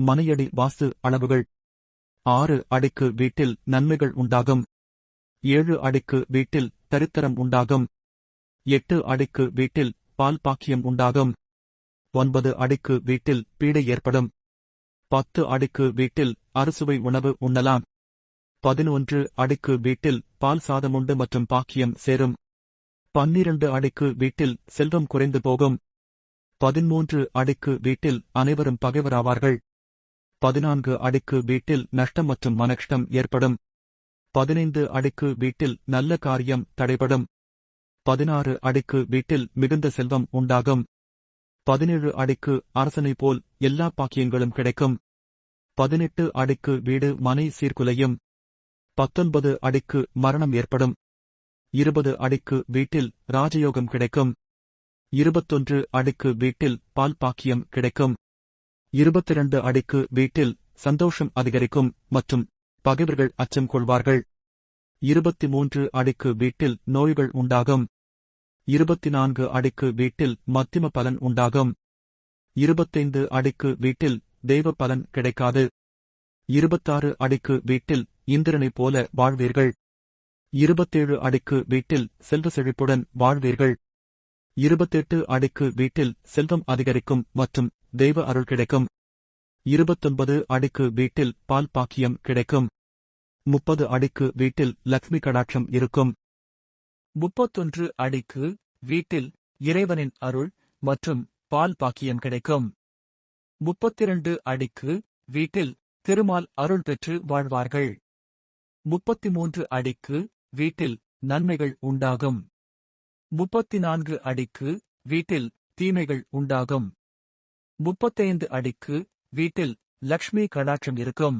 மனையடி வாஸ்து அளவுகள். ஆறு அடிக்கு வீட்டில் நன்மைகள் உண்டாகும். ஏழு அடிக்கு வீட்டில் தரித்திரம் உண்டாகும். எட்டு அடிக்கு வீட்டில் பால் பாக்கியம் உண்டாகும். ஒன்பது அடிக்கு வீட்டில் பீடை ஏற்படும். பத்து அடிக்கு வீட்டில் அறுசுவை உணவு உண்ணலாம். பதினொன்று அடிக்கு வீட்டில் பால் சாதமுண்டு மற்றும் பாக்கியம் சேரும். பன்னிரண்டு அடிக்கு வீட்டில் செல்வம் குறைந்து போகும். பதிமூன்று அடிக்கு வீட்டில் அனைவரும் பகைவராவார்கள். பதினான்கு அடிக்கு வீட்டில் நஷ்டம் மற்றும் மனஷ்டம் ஏற்படும். பதினைந்து அடிக்கு வீட்டில் நல்ல காரியம் தடைபடும். பதினாறு அடிக்கு வீட்டில் மிகுந்த செல்வம் உண்டாகும். பதினேழு அடிக்கு அரசனை போல் எல்லா பாக்கியங்களும் கிடைக்கும். பதினெட்டு அடிக்கு வீடு மனை சீர்குலையும். பத்தொன்பது அடிக்கு மரணம் ஏற்படும். இருபது அடிக்கு வீட்டில் ராஜயோகம் கிடைக்கும். இருபத்தொன்று அடிக்கு வீட்டில் பால் பாக்கியம் கிடைக்கும். இருபத்திரண்டு அடிக்கு வீட்டில் சந்தோஷம் அதிகரிக்கும் மற்றும் பகைவர்கள் அச்சம் கொள்வார்கள். இருபத்தி மூன்று அடிக்கு வீட்டில் நோய்கள் உண்டாகும். இருபத்தி நான்கு அடிக்கு வீட்டில் மத்திம பலன் உண்டாகும். இருபத்தைந்து அடிக்கு வீட்டில் தெய்வ பலன் கிடைக்காது. இருபத்தாறு அடிக்கு வீட்டில் இந்திரனைப் போல வாழ்வீர்கள். இருபத்தேழு அடிக்கு வீட்டில் செல்வ செழிப்புடன் வாழ்வீர்கள். இருபத்தெட்டு அடிக்கு வீட்டில் செல்வம் அதிகரிக்கும் மற்றும் தெய்வ அருள் கிடைக்கும். இருபத்தொன்பது அடிக்கு வீட்டில் பால் பாக்கியம் கிடைக்கும். முப்பது அடிக்கு வீட்டில் லக்ஷ்மி கடாட்சம் இருக்கும். முப்பத்தொன்று அடிக்கு வீட்டில் இறைவனின் அருள் மற்றும் பால் பாக்கியம் கிடைக்கும். முப்பத்திரண்டு அடிக்கு வீட்டில் திருமால் அருள் பெற்று வாழ்வார்கள். முப்பத்தி மூன்று அடிக்கு வீட்டில் நன்மைகள் உண்டாகும். முப்பத்தி நான்கு அடிக்கு வீட்டில் தீமைகள் உண்டாகும். முப்பத்தைந்து அடிக்கு வீட்டில் லக்ஷ்மி கடாட்சம் இருக்கும்.